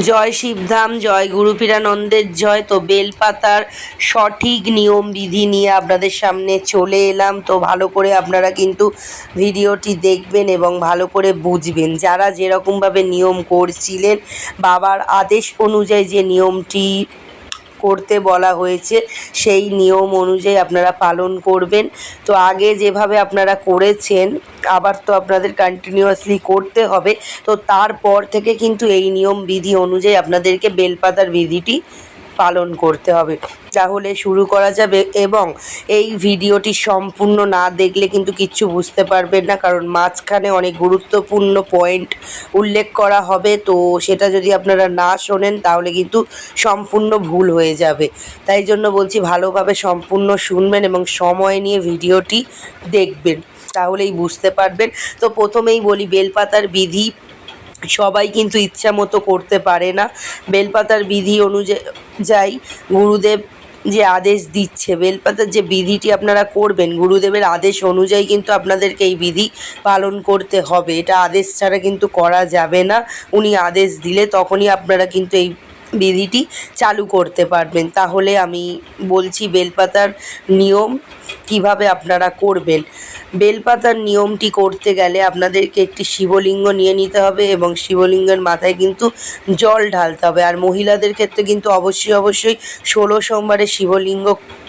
জয় শিবধাম, জয় গুরুপীরানন্দের জয়। তো বেলপাতার সঠিক নিয়ম, বিধি নিয়ে আপনাদের সামনে চলে এলাম। তো ভালো করে আপনারা কিন্তু ভিডিওটি দেখবেন এবং ভালো করে বুঝবেন। যারা যেরকমভাবে নিয়ম করছিলেন, বাবার আদেশ অনুযায়ী যে নিয়মটি করতে বলা হয়েছে, সেই নিয়ম অনুযায়ী আপনারা পালন করবেন। তো আগে যেভাবে আপনারা করেছেন, আবার তো আপনাদের কন্টিনিউয়াসলি করতে হবে। তো তারপর থেকে কিন্তু এই নিয়ম বিধি অনুযায়ী আপনাদেরকে বেলপাতার বিধিটি পালন করতে হবে। তাহলে শুরু করা যাবে এবং এই ভিডিওটি সম্পূর্ণ না দেখলে কিন্তু কিচ্ছু বুঝতে পারবেন না। কারণ মাঝখানে অনেক গুরুত্বপূর্ণ পয়েন্ট উল্লেখ করা হবে। তো সেটা যদি আপনারা না শোনেন, তাহলে কিন্তু সম্পূর্ণ ভুল হয়ে যাবে। তাই জন্য বলছি, ভালোভাবে সম্পূর্ণ শুনবেন এবং সময় নিয়ে ভিডিওটি দেখবেন। তাহলেই বুঝতে পারবেন। তো প্রথমেই বলি, বেলপাতার বিধি সবাই কিন্তু ইচ্ছা মতো করতে পারে না। বেলপাতার বিধি অনুযায়ী গুরুদেব যে আদেশ দিচ্ছে, বেলপাতার যে বিধিটি আপনারা করবেন, গুরুদেবের আদেশ অনুযায়ী কিন্তু আপনাদেরকে এই বিধি পালন করতে হবে। এটা আদেশ ছাড়া কিন্তু করা যাবে না। উনি আদেশ দিলে তখনই আপনারা কিন্তু এই বিধিটি চালু করতে পারবেন। তাহলে আমি বলছি, বেলপাতার নিয়ম কীভাবে আপনারা করবেন? বেলপাতার নিয়মটি করতে গেলে আপনাদেরকে একটি শিবলিঙ্গ নিয়ে নিতে হবে এবং শিবলিঙ্গের মাথায় কিন্তু জল ঢালতে হবে। আর মহিলাদের ক্ষেত্রে কিন্তু অবশ্যই অবশ্যই ষোলো সোমবারে শিবলিঙ্গ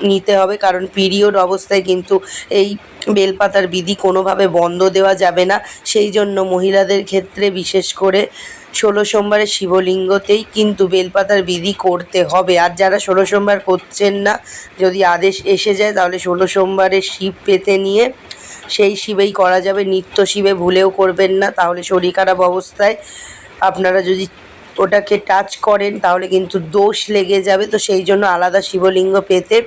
নিতে হবে কারণ পিরিয়ড অবস্থায় কিন্তু এই বেলপাতার বিধি কোনোভাবে বন্ধ দেওয়া যাবে না। সেই জন্য মহিলাদের ক্ষেত্রে বিশেষ করে ষোলো সোমবারে শিবলিঙ্গতেই কিন্তু বেলপাতার বিধি করতে হবে। আর যারা ষোলো সোমবার করছেন না, যদি আদেশ এসে যায় তাহলে ষোলো সোমবারে শিব পেতে নিয়ে সেই শিবেই করা যাবে, নিত্য শিবে ভুলেও করবেন না, তাহলে শরীর খারাপ অবস্থায় আপনারা যদি ওটাকে টাচ করেন, তাহলে কিন্তু দোষ লেগে যাবে। তো সেই জন্য আলাদা শিবলিঙ্গ পেতে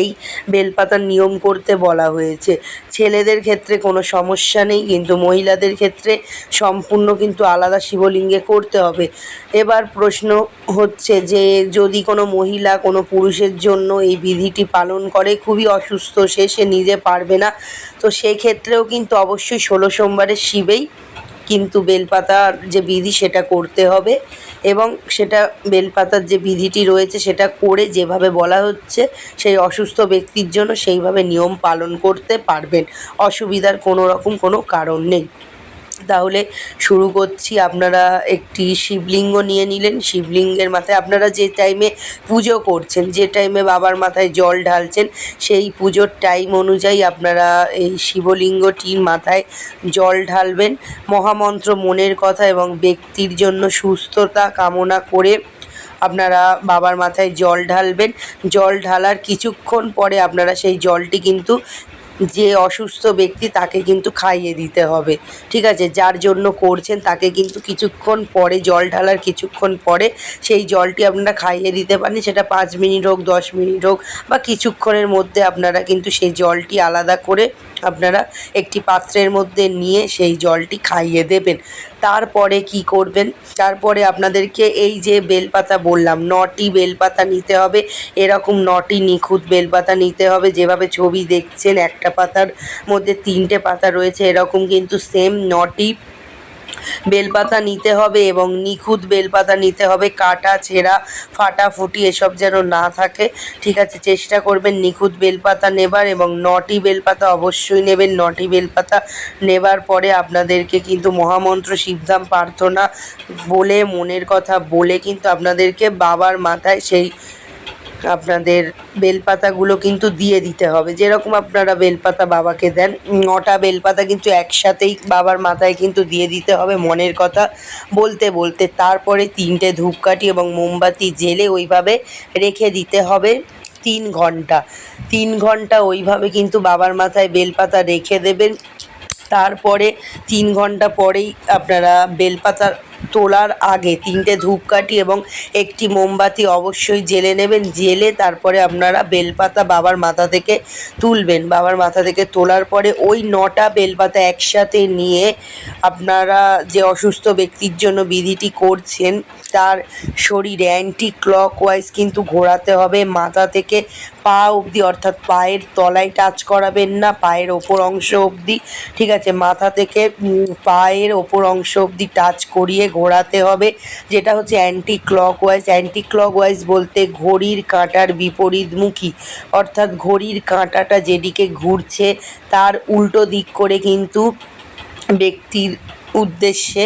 এই বেলপাতার নিয়ম করতে বলা হয়েছে। ছেলেদের ক্ষেত্রে কোনো সমস্যা নেই, কিন্তু মহিলাদের ক্ষেত্রে সম্পূর্ণ কিন্তু আলাদা শিবলিঙ্গে করতে হবে। এবার প্রশ্ন হচ্ছে যে, যদি কোনো মহিলা কোনো পুরুষের জন্য এই বিধিটি পালন করে, খুবই অসুস্থ, সে সে নিজে পারবে না, তো সেক্ষেত্রেও কিন্তু অবশ্যই ষোলো সোমবারের শিবেই কিন্তু বেলপাতার যে বিধি সেটা করতে হবে। এবং সেটা বেলপাতার যে বিধিটি রয়েছে সেটা করে যেভাবে বলা হচ্ছে, সেই অসুস্থ ব্যক্তির জন্য সেইভাবে নিয়ম পালন করতে পারবেন। অসুবিধার কোনো রকম কোনো কারণ নেই। তাহলে শুরু করছি। আপনারা একটি শিবলিঙ্গ নিয়ে নিলেন। শিবলিঙ্গের মাথায় আপনারা যে টাইমে পুজো করছেন, যে টাইমে বাবার মাথায় জল ঢালছেন, সেই পুজোর টাইম অনুযায়ী আপনারা এই শিবলিঙ্গটির মাথায় জল ঢালবেন। মহামন্ত্র মনের কথা এবং ব্যক্তির জন্য সুস্থতা কামনা করে আপনারা বাবার মাথায় জল ঢালবেন। জল ঢালার কিছুক্ষণ পরে আপনারা সেই জলটি কিন্তু যে অসুস্থ ব্যক্তি তাকে কিন্তু খাইয়ে দিতে হবে। ঠিক আছে? যার জন্য করছেন তাকে কিন্তু কিছুক্ষণ পরে, জল ঢালার কিছুক্ষণ পরে সেই জলটি আপনারা খাইয়ে দিতে পারেন। সেটা পাঁচ মিনিট হোক, দশ মিনিট হোক বা কিছুক্ষণের মধ্যে আপনারা কিন্তু সেই জলটি আলাদা করে আপনারা একটি পাত্রের মধ্যে নিয়ে সেই জলটি খাইয়ে দেবেন। তারপরে কি করবেন? তারপরে আপনাদেরকে এই যে বেলপাতা বললাম, নটি বেলপাতা নিতে হবে। এরকম নটি নিখুঁত বেলপাতা নিতে হবে। যেভাবে ছবি দেখছেন, একটা পাতার মধ্যে তিনটে পাতা রয়েছে, এরকম কিন্তু সেম নটি বেলপাতা নিতে হবে এবং নিখুঁত বেলপাতা নিতে হবে, কাটা, ছেঁড়া ফাটাফুটি এসব যেন না থাকে। ঠিক আছে, চেষ্টা করবেন নিখুঁত বেলপাতা নেবার এবং নটি বেলপাতা অবশ্যই নেবেন। নটি বেলপাতা নেবার পরে আপনাদেরকে কিন্তু মহামন্ত্র, শিবধাম প্রার্থনা বলে, মনের কথা বলে কিন্তু আপনাদেরকে বাবার মাথায় সেই আপনাদের বেলপাতাগুলো কিন্তু দিয়ে দিতে হবে। যেরকম আপনারা বেলপাতা বাবাকে দেন, নটা বেলপাতা কিন্তু একসাথেই বাবার মাথায় কিন্তু দিয়ে দিতে হবে মনের কথা। বলতে বলতে তারপরে তিনটে ধূপকাঠি এবং মোমবাতি জেলে ওইভাবে রেখে দিতে হবে তিন ঘণ্টা। তিন ঘণ্টা ওইভাবে কিন্তু বাবার মাথায় বেলপাতা রেখে দেবেন। তারপরে তিন ঘণ্টা পরেই আপনারা বেলপাতা তোলার আগে তিনটে ধূপকাঠি এবং একটি মোমবাতি অবশ্যই জেলে নেবেন। জেলে তারপরে আপনারা বেলপাতা বাবার মাথা থেকে তুলবেন। বাবার মাথা থেকে তোলার পরে ওই নটা বেলপাতা একসাথে নিয়ে আপনারা যে অসুস্থ ব্যক্তির জন্য বিধিটি করছেন, তার শরীরে অ্যান্টি ক্লক ওয়াইজ কিন্তু ঘোরাতে হবে। মাথা থেকে পা অবধি, অর্থাৎ পায়ের তলায় টাচ করাবেন না, পায়ের ওপর অংশ অবধি, ঠিক আছে? মাথা থেকে পায়ের ওপর অংশ অবধি টাচ করিয়ে ঘোরাতে হবে। যেটা হচ্ছে anticlockwise anticlockwise বলতে ঘড়ির কাঁটার বিপরীতমুখী। অর্থাৎ ঘড়ির কাঁটাটা যেদিকে ঘুরছে, তার উল্টো দিক করে কিন্তু ব্যক্তির উদ্দেশ্যে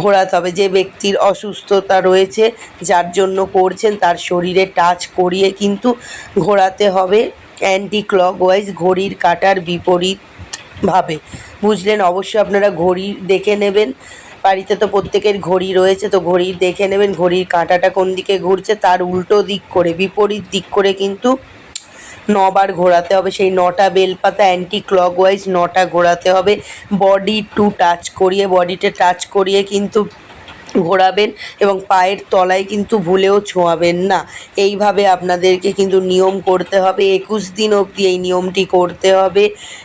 ঘোরাতে হবে। যে ব্যক্তির অসুস্থতা রয়েছে, যার জন্য করছেন, তার শরীরে টাচ করিয়ে কিন্তু ঘোরাতে হবে অ্যান্টি ক্লক ওয়াইজ ঘড়ির কাঁটার বিপরীতভাবে বুঝলেন? অবশ্যই আপনারা ঘড়ি দেখে নেবেন। বাড়িতে তো প্রত্যেকের ঘড়ি রয়েছে, তো ঘড়ি দেখে নেবেন, ঘড়ির কাঁটাটা কোন দিকে ঘুরছে, তার উল্টো দিক করে, বিপরীত দিক করে কিন্তু নবার ঘোরাতে হবে, সেই নটা বেলপাতা অ্যান্টি ক্লকওয়াইজ নটা ঘোরাতে হবে। বডি টু টাচ করিয়ে বডিতে টাচ করিয়ে কিন্তু ঘোরাবেন এবং পায়ের তলায় কিন্তু ভুলেও ছোঁয়াবেন না। এইভাবে আপনাদেরকে কিন্তু নিয়ম করতে হবে। একুশ দিন অবধি এই নিয়মটি করতে হবে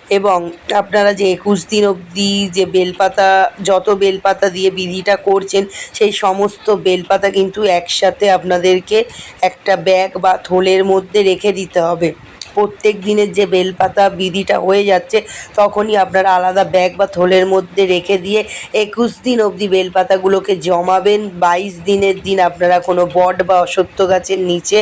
এবং আপনারা যে একুশ দিন অবধি যে বেলপাতা, যত বেলপাতা দিয়ে বিধিটা করছেন, সেই সমস্ত বেলপাতা কিন্তু একসাথে আপনাদেরকে একটা ব্যাগ বা থলের মধ্যে রেখে দিতে হবে। প্রত্যেক দিনের যে বেলপাতা বিধিটা হয়ে যাচ্ছে, তখনই আপনারা আলাদা ব্যাগ বা থলের মধ্যে রেখে দিয়ে একুশ দিন অবধি বেলপাতাগুলোকে জমাবেন। বাইশ দিনের দিন আপনারা কোনো বট বা অসত্য গাছের নিচে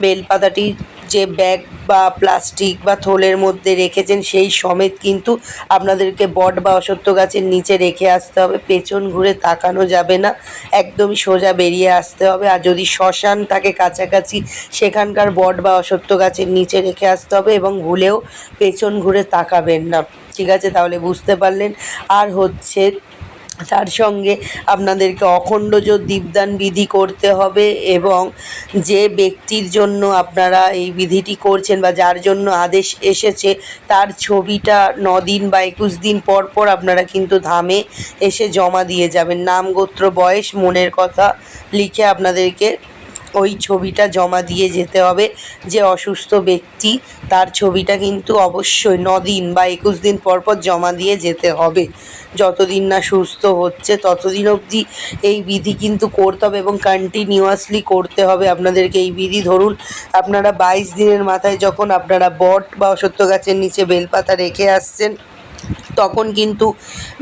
বেলপাতাটি যে ব্যাগ বা প্লাস্টিক বা থলের মধ্যে রেখেছেন, সেই সমেত কিন্তু আপনাদেরকে বট বা অসত্য গাছের নিচে রেখে আসতে হবে। পেছন ঘুরে তাকানো যাবে না, একদমই সোজা বেরিয়ে আসতে হবে। আর যদি শ্মশান থাকে কাছাকাছি, সেখানকার বট বা অসত্য গাছের নিচে রেখে আসতে হবে এবং ভুলেও পেছন ঘুরে তাকাবেন না। ঠিক আছে, তাহলে বুঝতে পারলেন। আর হচ্ছে তার সঙ্গে আপনাদেরকে অখণ্ডজ দীপদান বিধি করতে হবে এবং যে ব্যক্তির জন্য আপনারা এই বিধিটি করছেন বা যার জন্য আদেশ এসেছে, তার ছবিটা দিন বা একুশ দিন পর পর আপনারা কিন্তু ধামে এসে জমা দিয়ে যাবেন। নাম, গোত্র, বয়স, মনের কথা লিখে আপনাদেরকে ওই ছবিটা জমা দিয়ে যেতে হবে যে অসুস্থ ব্যক্তি, তার ছবিটা কিন্তু অবশ্যই দিন বা একুশ দিন পর পর জমা দিয়ে যেতে হবে। যতদিন না সুস্থ হচ্ছে, ততদিন অবধি এই বিধি কিন্তু করতে হবে এবং কন্টিনিউয়াসলি করতে হবে। আপনাদেরকে এই বিধি ধরুন, আপনারা বাইশ দিনের মাথায় যখন আপনারা বট বা অসত্য গাছের নিচে বেলপাতা রেখে আসছেন তখন কিন্তু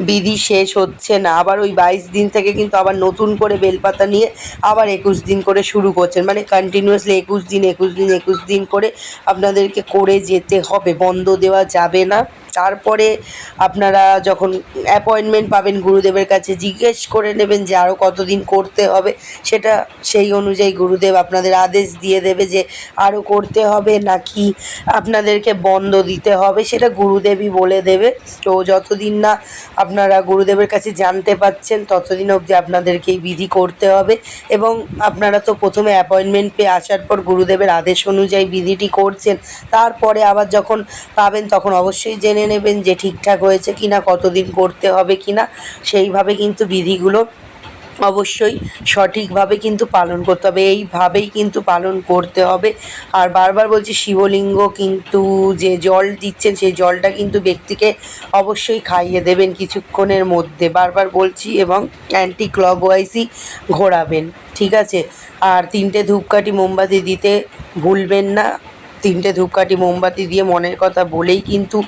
বিধি শেষ হচ্ছে না। আবার ওই বাইশ দিন থেকে কিন্তু আবার নতুন করে বেলপাতা নিয়ে আবার একুশ দিন করে শুরু করছেন। মানে কন্টিনিউয়াসলি একুশ দিন একুশ দিন একুশ দিন করে আপনাদেরকে করে যেতে হবে। বন্ধ দেওয়া যাবে না। তারপরে আপনারা যখন অ্যাপয়েন্টমেন্ট পাবেন গুরুদেবের কাছে, জিজ্ঞেস করে নেবেন যে আরও কতদিন করতে হবে। সেটা সেই অনুযায়ী গুরুদেব আপনাদের আদেশ দিয়ে দেবে যে আরও করতে হবে নাকি আপনাদেরকে বন্ধ দিতে হবে, সেটা গুরুদেবই বলে দেবে। তো যতদিন না আপনারা গুরুদেবের কাছে জানতে পাচ্ছেন, ততদিন অবধি আপনাদেরকে এই বিধি করতে হবে। এবং আপনারা তো প্রথমে অ্যাপয়েন্টমেন্ট পেয়ে আসার পর গুরুদেবের আদেশ অনুযায়ী বিধিটি করছেন। তারপরে আবার যখন পাবেন, তখন অবশ্যই জেনে নেবেন যে ঠিকঠাক হয়েছে কি না কতদিন করতে হবে কি না সেইভাবে কিন্তু বিধিগুলো অবশ্যই সঠিকভাবে কিন্তু পালন করতে হবে। এইভাবেই কিন্তু পালন করতে হবে। আর বারবার বলছি, শিবলিঙ্গ কিন্তু যে জল দিচ্ছেন, সেই জলটা কিন্তু ব্যক্তিকে অবশ্যই খাইয়ে দেবেন কিছুক্ষণের মধ্যে। বারবার বলছি এবং অ্যান্টি ক্লকওয়াইজই ঘোরাবেন, ঠিক আছে? আর তিনটে ধূপকাঠি মোমবাতি দিতে ভুলবেন না। তিনটে ধূপকাঠি মোমবাতি দিয়ে মনের কথা বলেই কিন্তু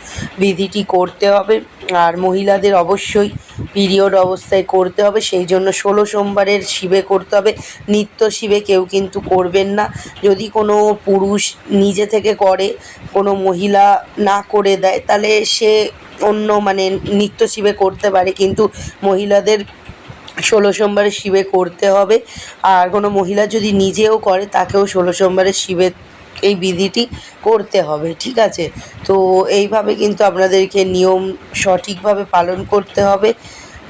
বিধিটি করতে হবে। আর মহিলাদের অবশ্যই পিরিয়ড অবস্থায় করতে হবে, সেই জন্য ষোলো সোমবারের শিবে করতে হবে। নিত্য শিবে কেউ কিন্তু করবেন না। যদি কোনো পুরুষ নিজে থেকে করে, কোনো মহিলা না করে দেয়, তাহলে সে অন্য মানে নিত্য শিবে করতে পারে, কিন্তু মহিলাদের ষোলো সোমবারে শিবে করতে হবে। আর কোনো মহিলা যদি নিজেও করে, তাকেও ষোলো সোমবারে শিবের এই বিধিটি করতে হবে, ঠিক আছে? তো এইভাবে কিন্তু আপনাদেরকে নিয়ম সঠিকভাবে পালন করতে হবে।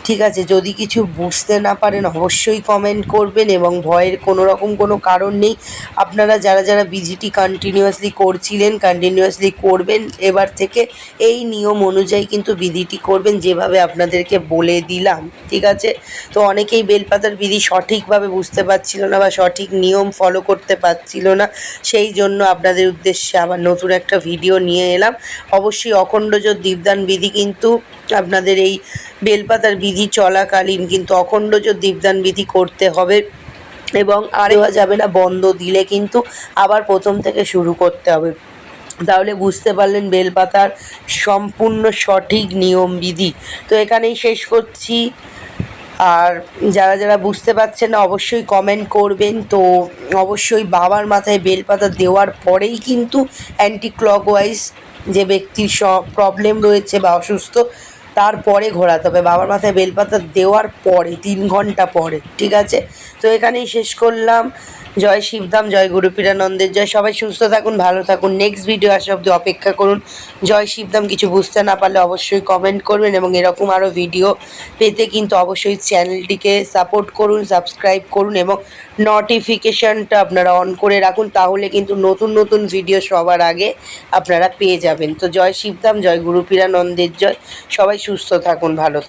ঠিক আছে, যদি কিছু বুঝতে না পারেন অবশ্যই কমেন্ট করবেন এবং ভয়ের কোনো রকম কোনো কারণ নেই। আপনারা যারা যারা বিজিটি কন্টিনিউয়াসলি করছিলেন কন্টিনিউয়াসলি করবেন, এবার থেকে এই নিয়ম অনুযায়ী কিন্তু বিধিটি করবেন যেভাবে আপনাদেরকে বলে দিলাম, ঠিক আছে? তো অনেকেই বেলপাতার বিধি সঠিকভাবে বুঝতে পারছিল না বা সঠিক নিয়ম ফলো করতে পারছিল না, সেই জন্য আপনাদের উদ্দেশ্যে আবার নতুন একটা ভিডিও নিয়ে এলাম। অবশ্যই অখণ্ডজোর দীপদান বিধি কিন্তু আপনাদের এই বেলপাতার বিধি চলাকালীন কিন্তু অখণ্ডজোর দীপদান বিধি করতে হবে এবং আর যাবে না, বন্ধ দিলে কিন্তু আবার প্রথম থেকে শুরু করতে হবে। তাহলে বুঝতে পারলেন বেলপাতার সম্পূর্ণ সঠিক নিয়ম বিধি। তো এখানেই শেষ করছি। আর যারা যারা বুঝতে পারছেন না, অবশ্যই কমেন্ট করবেন। তো অবশ্যই বাবার মাথায় বেলপাতা দেওয়ার পরেই কিন্তু অ্যান্টি ক্লকওয়াইজ যে ব্যক্তির প্রবলেম রয়েছে বা অসুস্থ তারপরে ঘোরাতে হবে। বাবার মাথায় বেলপাতা দেওয়ার পরে, তিন ঘণ্টা পরে, ঠিক আছে? তো এখানেই শেষ করলাম। জয় শিবধাম জয় গুরুপীরানন্দের জয়। সবাই সুস্থ থাকুন, ভালো থাকুন। নেক্সট ভিডিও আসা অব্দি অপেক্ষা করুন। জয় শিবধাম কিছু বুঝতে না পারলে অবশ্যই কমেন্ট করবেন এবং এরকম আরও ভিডিও পেতে কিন্তু অবশ্যই চ্যানেলটিকে সাপোর্ট করুন সাবস্ক্রাইব করুন এবং নোটিফিকেশানটা আপনারা অন করে রাখুন। তাহলে কিন্তু নতুন নতুন ভিডিও সবার আগে আপনারা পেয়ে যাবেন। তো জয় শিবধাম জয় গুরুপীরানন্দের জয়। সবাই সুস্থ থাকুন, ভালো